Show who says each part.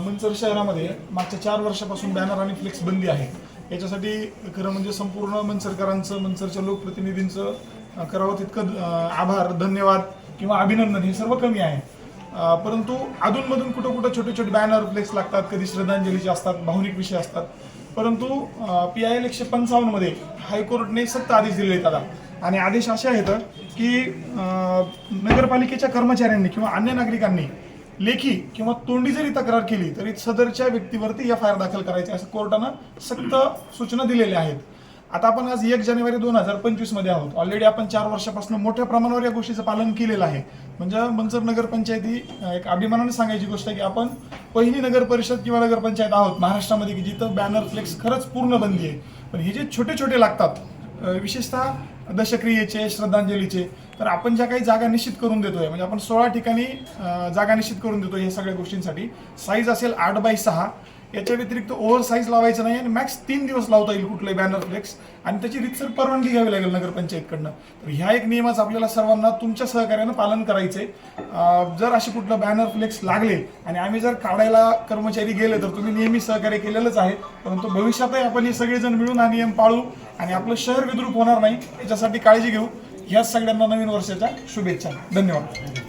Speaker 1: मंचर शहरामध्ये मागच्या चार वर्षापासून बॅनर आणि फ्लेक्स बंदी आहे. याच्यासाठी खरं म्हणजे संपूर्ण मंचरकरांचं मंचरच्या लोकप्रतिनिधींचं करावं तितकं आभार धन्यवाद किंवा अभिनंदन हे सर्व कमी आहे. परंतु अधूनमधून कुठं कुठं छोटे छोटे बॅनर फ्लेक्स लागतात कधी श्रद्धांजलीचे असतात भावनिक विषय असतात. परंतु पी आय एल एकशे पंचावन्नमध्ये हायकोर्टने सक्त आदेश दिले आहेत आता. आणि आदेश असे आहेत की नगरपालिकेच्या कर्मचाऱ्यांनी किंवा अन्य नागरिकांनी लेखी किंवा तोंडी जरी तक्रार केली तरी सदरच्या व्यक्तीवरती एफ आय आर दाखल करायची असं कोर्टानं सक्त सूचना दिलेल्या आहेत. आता आपण आज एक जानेवारी दोन हजार पंचवीसमध्ये आहोत. ऑलरेडी आपण चार वर्षापासून मोठ्या प्रमाणावर या गोष्टीचं पालन केलेलं आहे. म्हणजे मंचर नगरपंचायती एक अभिमानाने सांगायची गोष्ट आहे की आपण पहिली नगर परिषद किंवा नगरपंचायत आहोत महाराष्ट्रामध्ये की जिथं बॅनर फ्लेक्स खरंच पूर्ण बंदी आहे. पण हे जे छोटे छोटे लागतात विशेषतः दशक्रियेचे श्रद्धांजलीचे. तर आपण ज्या काही जागा निश्चित करून देतोय म्हणजे आपण सोळा ठिकाणी जागा निश्चित करून देतोय या सगळ्या गोष्टींसाठी. साईज असेल आठ बाय सहा. याच्या व्यतिरिक्त ओव्हर साईज लावायचं नाही आणि मॅक्स तीन दिवस लावता येईल कुठलंही बॅनर फ्लेक्स आणि त्याची रितसर परवानगी घ्यावी लागेल नगरपंचायतकडनं. तर ह्या एक नियमाचं आपल्याला सर्वांना तुमच्या सहकार्यानं पालन करायचंय. जर असे कुठलं बॅनर फ्लेक्स लागले आणि आम्ही जर काढायला कर्मचारी गेले तर तुम्ही नेहमी सहकार्य केलेलंच आहे. परंतु भविष्यातही आपण हे सगळेजण मिळून हा नियम पाळू आणि आपलं शहर विद्रूप होणार नाही याच्यासाठी काळजी घेऊ. ह्याच सगळ्यांना नवीन वर्षाच्या शुभेच्छा. धन्यवाद.